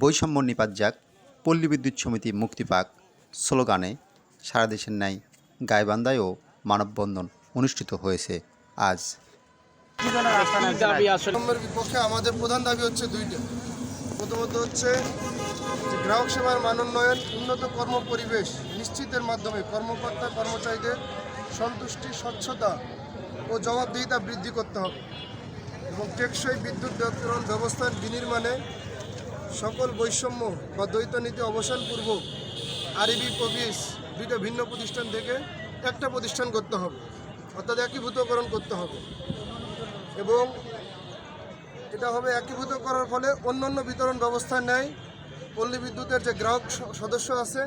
বৈষম্য নিপাত যাক পল্লী বিদ্যুৎ সমিতি মুক্তি পাক, স্লোগানে সারা দেশের ন্যায় গাইবান্ধায়ও মানববন্ধন অনুষ্ঠিত হয়েছে আজ। আমাদের প্রধান দাবি হচ্ছে দুইটা। প্রথমত হচ্ছে গ্রাহক সেবার মান উন্নয়ন, উন্নত কর্ম পরিবেশ নিশ্চিতের মাধ্যমে কর্মকর্তা, কর্মচারীদের সন্তুষ্টি, স্বচ্ছতা ও জবাবদিহিতা বৃদ্ধি করতে হবে। এবং টেকসই বিদ্যুৎ বিতরণ ব্যবস্থার বিনির্মাণে সকল বৈষম্য বা দ্বৈত নীতি অবসানপূর্বক আরবি প্রবিস দুইটা ভিন্ন প্রতিষ্ঠান থেকে একটা প্রতিষ্ঠান করতে হবে, অর্থাৎ একীভূতকরণ করতে হবে। এবং এটা হবে একীভূত করার ফলে অন্যান্য বিতরণ ব্যবস্থা নেয়। পল্লী বিদ্যুতের যে গ্রাহক সদস্য আছে,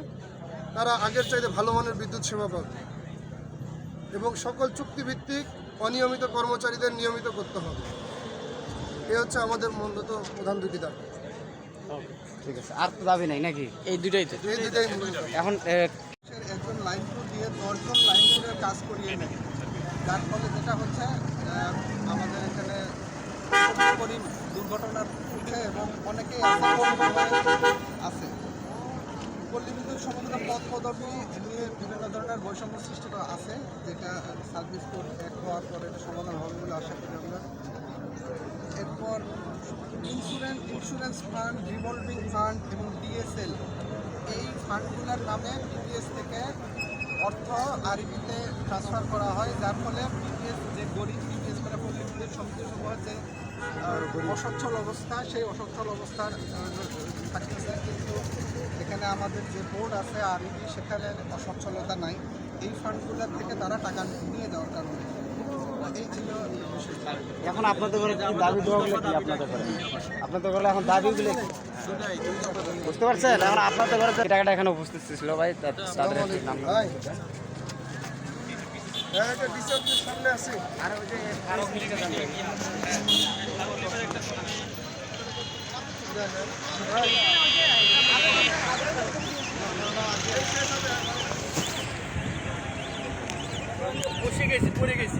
তারা আগের চাইতে ভালো মানের বিদ্যুৎ সেবা পাবে। এবং সকল চুক্তিভিত্তিক অনিয়মিত কর্মচারীদের নিয়মিত করতে হবে। এ হচ্ছে আমাদের মূলত প্রধান দুটি দাবি। ঠিক আছে আর তো দাবি নাই নাকি? এই দুটাই তো। এখন একজন লাইন ক্রু দিয়ে দশজন লাইন ক্রুয়ের কাজ করিয়ে নেয়। যার ফলে যেটা হচ্ছে আমাদের এখানে করি দুর্ঘটনা উঠে এবং অনেকেই আছে কম সময়ে আছে পল্লী পথ পদবি নিয়ে বিভিন্ন ধরনের বৈষম্য সৃষ্টি আছে যেটা সার্ভিস কোড এক হওয়ার পরে এটা সমাধান হবে বলে আশা করি insurance insurance fund, revolving fund এবং ডিএসএল এই ফান্ডগুলোর নামে পিপিএস থেকে অর্থ আরবিতে ট্রান্সফার করা হয়। যার ফলে পিপিএস যে গরিব পিপিএস মানে সমিতি সমূহ যে অসচ্ছল অবস্থা। সেই অসচ্ছল অবস্থার থাকতেছে। কিন্তু এখানে আমাদের যে বোর্ড আছে আরবি, সেখানে অসচ্ছলতা নাই। এই ফান্ডগুলোর থেকে তারা টাকা নিয়ে যাওয়ার কারণে। এখন আপনাদের ঘরে কি দাবি দেওয়াগুলো কি আপনাদের ঘরে? আপনাদের ঘরে এখন দাবিগুলো কি? বুঝতে পারছেন? এখন আপনাদের ঘরে টাকাটা এখানে উপস্থিত ছিল ভাই? তাদের নাম হ্যাঁ সামনে আছে। আর ওই যে আরও কিছু জানতে বসে গেছি পড়ে গেছি।